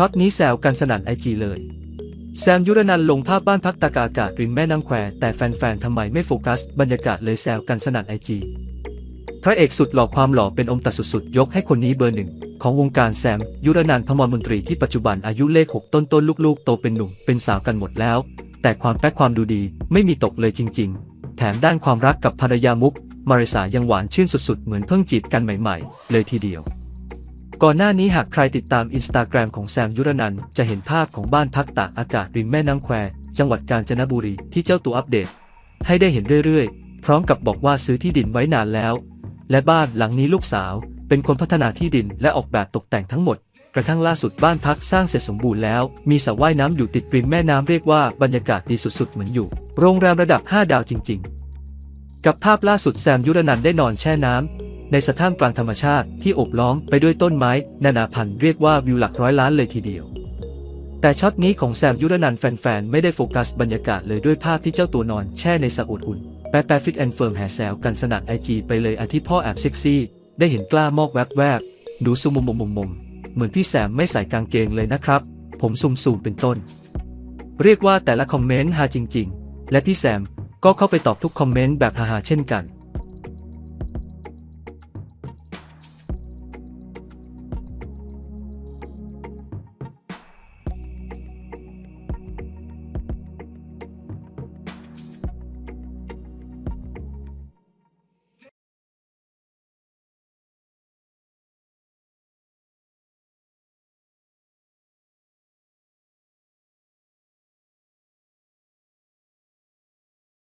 ช็อตนี้แซวกันสนั่นไอจีเลย แซมยุรนันลงภาพบ้านพักตากอากาศริมแม่น้ำแควแต่แฟนๆทำไมไม่โฟกัส บรรยากาศเลยแซวกันสนั่นไอจีพระเอกสุดหล่อความหล่อเป็นอมตะสุดๆ ยกให้คนนี้เบอร์หนึ่ง ของวงการแซม ยุรนันพมรมนตรีที่ปัจจุบันอายุเลขหกต้นๆลูกๆ โตเป็นหนุ่มเป็นสาวกันหมดแล้ว แต่ความแป๊กความดูดีไม่มีตกเลยจริง ๆ แถมด้านความรักกับภรรยามุก มาริสายังหวานชื่นสุดๆ เหมือนเพิ่งจีบกันใหม่ ๆ เลยทีเดียว ก่อนหน้านี้หากใครติดตามอินสตาแกรมของแซมยุรนันจะเห็นภาพของบ้านพักตากอากาศริมแม่น้ำแคว จังหวัดกาญจนบุรีที่เจ้าตัวอัปเดต ให้ได้เห็นเรื่อยๆ พร้อมกับบอกว่าซื้อที่ดินไว้นานแล้ว และบ้านหลังนี้ลูกสาว เป็นคนพัฒนาที่ดินและออกแบบตกแต่งทั้งหมด กระทั่งล่าสุดบ้านพักสร้างเสร็จสมบูรณ์แล้ว มีสระว่ายน้ำอยู่ติดริมแม่น้ำเรียกว่าบรรยากาศดีสุดๆเหมือนอยู่ โรงแรมระดับ 5 ดาวจริง ๆ กับภาพล่าสุดแซมยุรนันได้นอนแช่น้ำ ในสระท่ามกลางธรรมชาติที่โอบล้อมไปด้วยต้นไม้ นานาพันธุ์เรียกว่าวิวหลักร้อยล้านเลยทีเดียว แต่ช็อตนี้ของแซมยุรนันแฟนๆ ไม่ได้โฟกัสบรรยากาศเลยด้วยภาพที่เจ้าตัวนอนแช่ในสระอุ่นๆแปะแปะฟิตแอนเฟิร์มแห่แซวกันสนั่นไอจีไปเลยอาทิพ่อแอบเซ็กซี่ ได้เห็นกล้ามอกแวบแวบดูซุมมุมมุมมุมมุมเหมือนพี่แซมไม่ใส่กางเกงเลยนะครับ ผมซุมซูมเป็นต้น เรียกว่าแต่ละคอมเมนต์ฮาจริง ๆ และพี่แซมก็เข้าไปตอบทุกคอมเมนต์แบบฮาๆเช่นกัน